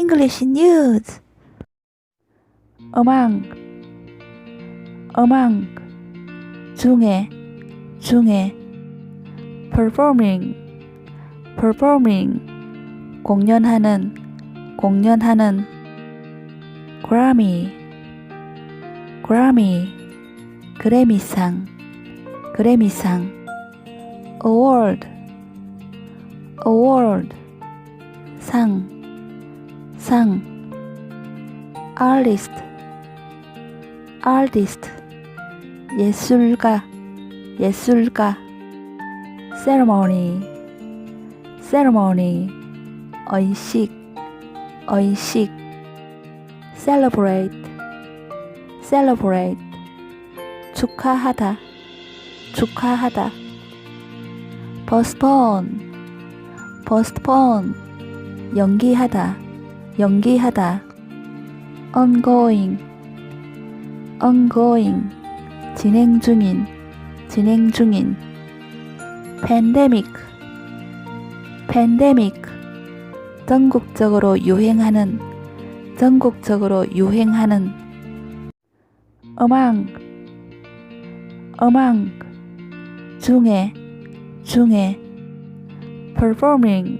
English News. 음악, 음악, 중에, 중에, performing, performing, 공연하는, 공연하는, Grammy, Grammy, 그래미상, 그래미상, award, award, 상, 상, artist, artist, 예술가, 예술가, ceremony, ceremony, 의식, 의식, celebrate, celebrate, 축하하다, 축하하다, postpone, postpone, 연기하다, 연기하다, ongoing, ongoing, 진행 중인, 진행 중인, pandemic, pandemic, 전국적으로 유행하는, 전국적으로 유행하는, 음악, 음악, 중에, 중에, performing,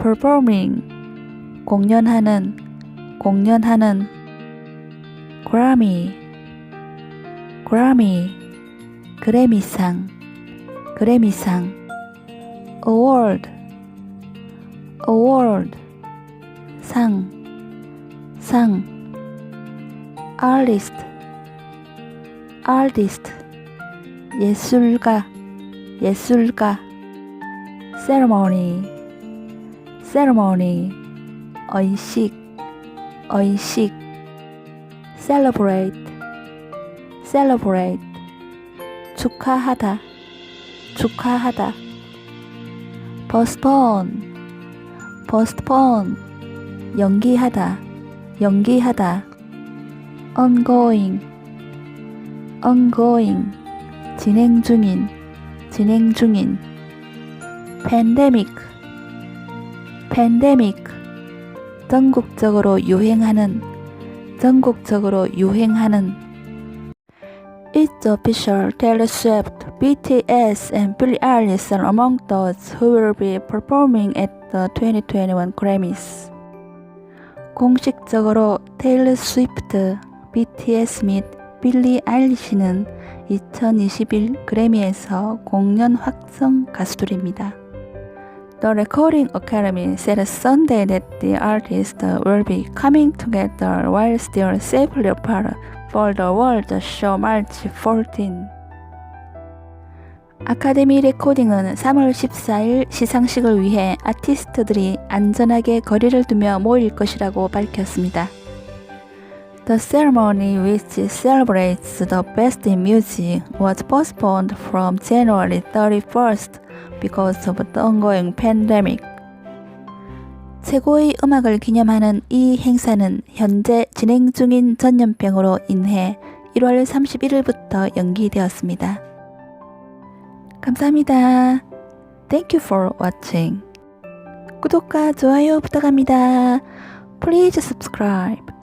performing, 공연하는, 공연하는, Grammy, Grammy, 그래미상, 그래미상, award, award, 상, 상, artist, artist, 예술가, 예술가, ceremony, ceremony, 의식, 의식, celebrate, celebrate, 축하하다, 축하하다, postpone, postpone, 연기하다, 연기하다, ongoing, ongoing, 진행 중인, 진행 중인, pandemic, pandemic, 전국적으로 유행하는, 전국적으로 유행하는, It's official Taylor Swift, BTS, and Billie Eilish are among those who will be performing at the 2021 Grammys. 공식적으로 테일러 스위프트, BTS 및 빌리 아일리시는 2021 그래미에서 공연 확정 가수들입니다. The Recording Academy said Sunday that the artists will be coming together while still safely apart for the World Show March 14. 아카데미 레코딩은 3월 14일 시상식을 위해 아티스트들이 안전하게 거리를 두며 모일 것이라고 밝혔습니다. The ceremony, which celebrates the best in music, was postponed from January 31st because of the ongoing pandemic. 최고의 음악을 기념하는 이 행사는 현재 진행 중인 전염병으로 인해 1월 31일부터 연기되었습니다. 감사합니다. Thank you for watching. 구독과 좋아요 부탁합니다. Please subscribe.